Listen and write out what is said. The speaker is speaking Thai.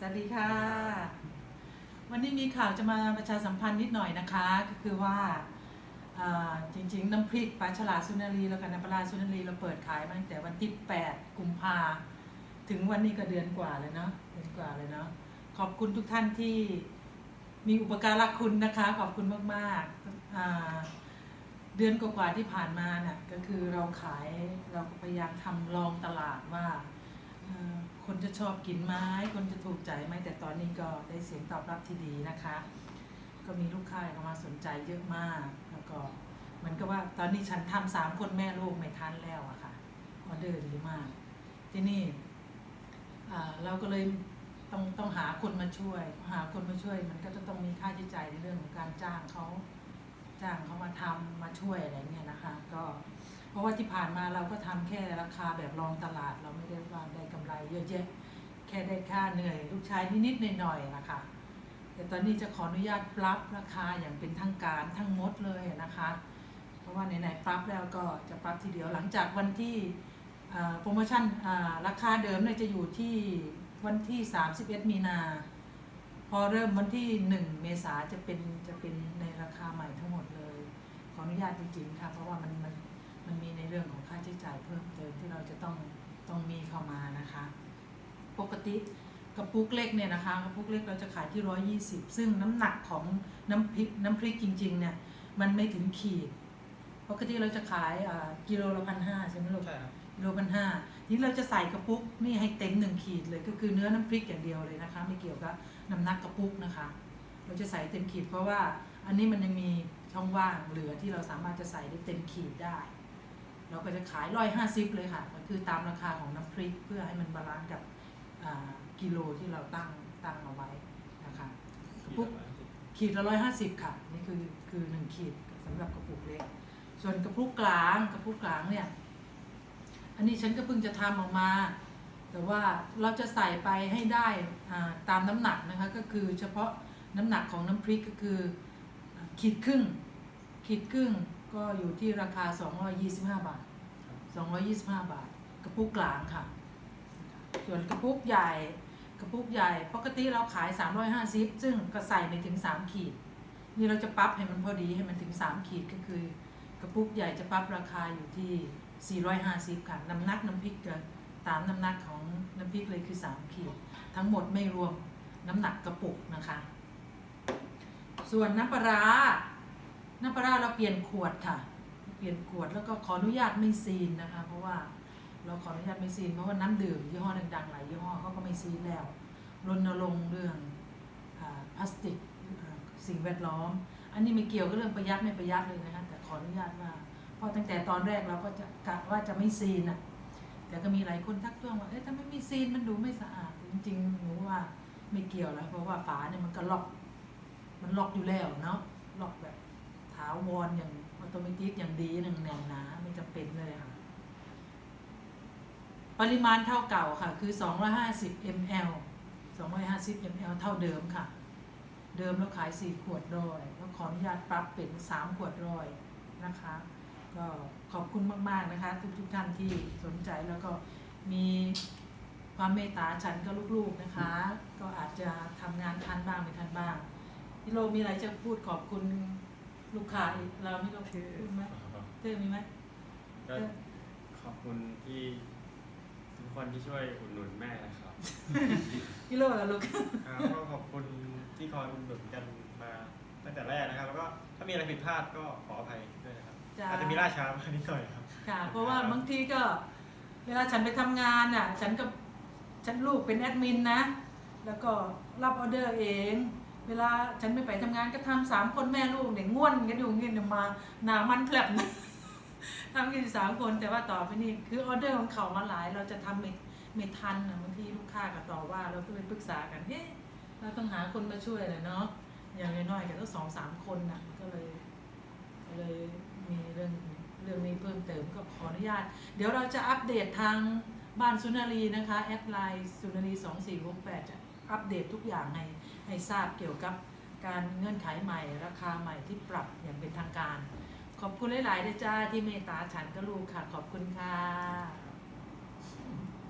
สวัสดีค่ะ วันนี้มีข่าวจะมาประชาสัมพันธ์นิดหน่อยนะคะ ก็คือว่าจริงๆ น้ำพริกปลาฉลาดสุนารีแล้วกันน้ำปลาสุนารีเราเปิดขายมาตั้งแต่วันที่ 8 กุมภาถึงวันนี้ก็เดือนกว่าเลยเนาะเดือนกว่าเลยเนาะขอบคุณทุกท่านที่มีอุปการะคุณนะคะ ขอบคุณมากๆเดือนกว่าๆที่ผ่านมาน่ะก็คือเราขายเราพยายามทำลองตลาดว่า คนจะชอบกินไหมคนจะถูกใจไหมแต่ตอนนี้ก็ได้เสียงตอบรับที่ดีนะคะ ก็มีลูกค้าเข้ามาสนใจเยอะมากแล้วก็เหมือนกับว่าตอนนี้ฉันทำสามคนแม่ลูกไม่ทันแล้วอะค่ะออเดอร์ดีมาก ที่นี่อ่าเราก็เลยต้องต้องหาคนมาช่วย หาคนมาช่วย มันก็จะต้องมีค่าใช้จ่ายในเรื่องของการจ้างเขาจ้างเขามาทำมาช่วยอะไรเงี้ยนะคะ ก็ เพราะว่าที่ผ่านมาเราก็ทำแค่ราคาแบบรองตลาด เราไม่ได้ว่าได้กำไรเยอะแยะแค่ได้ค่าเหนื่อยลูกชายนิดๆหน่อยๆนะคะแต่ตอนนี้จะขออนุญาตปรับราคาอย่างเป็นทางการทั้งหมดเลยนะคะ เพราะว่าไหนๆปรับแล้วก็จะปรับทีเดียวหลังจากวันที่โปรโมชั่นราคาเดิมเนี่ยจะอยู่ที่วันที่ 31 มีนา พอเริ่มวันที่ 1 เมษาจะเป็นจะเป็นในราคาใหม่ทั้งหมดเลย ขออนุญาตจริงๆค่ะ เพราะว่ามันมัน เพิ่มเติมที่เราจะต้องต้องมีเข้ามานะคะ ปกติกระปุกเล็กเนี่ยนะคะกระปุกเล็กเราจะขายที่ 120 ซึ่งน้ำหนักของน้ำพริกน้ำพริกจริงๆเนี่ยมันไม่ถึงขีดปกติเราจะขายอ่ากิโลละพันห้าใช่ไหมลูกใช่ครับกิโลพันห้าทีนี้เราจะใส่กระปุกนี่ให้เต็มหนึ่งขีดเลยก็คือเนื้อน้ำพริกอย่างเดียวเลยนะคะ ไม่เกี่ยวกับน้ำหนักกระปุกนะคะ เราจะใส่เต็มขีดเพราะว่าอันนี้มันยังมีช่องว่างเหลือที่เราสามารถจะใส่ได้เต็มขีดได้ เราก็จะขายร้อยห้าสิบเลยค่ะก็คือตามราคาของน้ำพริกเพื่อให้มันบาลานซ์กับอ่ากิโลที่เราตั้งตั้งเอาไว้นะคะกระปุกขีดละร้อยห้าสิบค่ะ นี่คือคือหนึ่งขีดสำหรับกระปุกเล็ก ส่วนกระปุกกลางกระปุกกลางเนี่ย อันนี้ฉันก็เพิ่งจะทำออกมา แต่ว่าเราจะใส่ไปให้ได้อ่าตามน้ำหนักนะคะ ก็คือเฉพาะน้ำหนักของน้ำพริกก็คืออ่าขีดครึ่งขีดครึ่ง ก็อยู่ที่ราคา 225 บาท 225 บาท กระปุกกลางค่ะ ส่วนกระปุกใหญ่ กระปุกใหญ่ ปกติเราขาย 350 ซึ่งก็ใส่ไม่ถึง 3 ขีด นี่เราจะปรับให้มันพอดีให้มันถึง 3 ขีดก็คือ กระปุกใหญ่จะปรับราคาอยู่ที่ 450 ค่ะ น้ำหนักน้ำพริกก็ตามน้ำหนักของน้ำพริกเลยคือ 3 ขีด ทั้งหมดไม่รวมน้ำหนักกระปุกนะคะ ส่วนน้ำปลาร้า น้ำปลาเราเปลี่ยนขวดค่ะ เปลี่ยนขวดแล้วก็ขออนุญาตไม่ซีนนะคะ เพราะว่าเราขออนุญาตไม่ซีนเพราะว่าน้ำดื่มยี่ห้อดังๆหลายยี่ห้อเขาก็ไม่ซีนแล้วรณรงค์เรื่องอพลาสติกสิ่งแวดล้อม อันนี้ไม่เกี่ยวกับเรื่องประหยัดไม่ประหยัดเลยนะคะแต่ขออนุญาตว่าเพราะตั้งแต่ตอนแรกเราก็จะกะว่าจะไม่ซีนอะแต่ก็มีหลายคนทักท้วงว่าเอ๊ะถ้าไม่มีซีนมันดูไม่สะอาดจริงๆหนูว่าไม่เกี่ยวแล้วเพราะว่าฝาเนี่ยมันก็ล็อก มันล็อกอยู่แล้วเนาะล็อกแบบ ถาวรอย่างออโตเมติกอย่างดีหนึ่งแน่นหนาไม่จำเป็นเลยค่ะ ปริมาณเท่าเก่าค่ะ คือ 250 ml 250 ml เท่าเดิมค่ะ เดิมเราขาย 4 ขวดร้อยแล้วขออนุญาตปรับเป็น 3 ขวดร้อยนะคะ ก็ขอบคุณมาก ๆ นะคะ ทุกทุกๆท่านที่สนใจแล้วก็มีความเมตตาฉันก็ลูกๆนะคะ ก็อาจจะทำงานทันบ้างไม่ทันบ้างพี่โลมีอะไรจะพูดขอบคุณ ลูกค้าอีกเราไม่ต้องพูดไหมเธอมีไหมก็ขอบคุณที่ทุกคนที่ช่วยอุดหนุนแม่นะครับพี่โลกับลูกครับก็ขอบคุณที่คอยอุดหนุนกันมาตั้งแต่แรกนะครับ แล้วก็ถ้ามีอะไรผิดพลาดก็ขออภัยด้วยนะครับ จ้าอาจจะมีล่าช้ามานิดหน่อยครับ ค่ะ เพราะว่าบางทีก็ เวลาฉันไปทำงานอะ ฉันก็ฉันลูกเป็นแอดมินนะ แล้วก็รับออเดอร์เอง เวลาฉันไม่ไปทำงานก็ทำสามคนแม่ลูกเนี่ยง่วนกันอยู่เงี้ยมาหนามันแผลบนะทำกันอยู่สามคนแต่ว่าต่อไปนี่คือออเดอร์ของเขามาหลาย เราจะทำไม่ไม่ทันนะบางทีลูกค้าก็ต่อว่าเราก็เลยปรึกษากันเฮ้เราต้องหาคนมาช่วยเลยเนาะอย่างน้อยๆก็ต้องสองสามคนน่ะก็เลยก็เลยมีเรื่องเรื่องนี้เพิ่มเติมก็ขออนุญาต เดี๋ยวเราจะอัปเดตทางบ้านสุนารีนะคะแอดไลน์สุนารี2468จะอัปเดตทุกอย่างให้ ให้ทราบเกี่ยวกับการเงื่อนไขใหม่ ราคาใหม่ที่ปรับอย่างเป็นทางการ ขอบคุณหลาย ๆ ด้วยจ้าที่เมตตาฉันก็ลูกค่ะ ขอบคุณค่ะ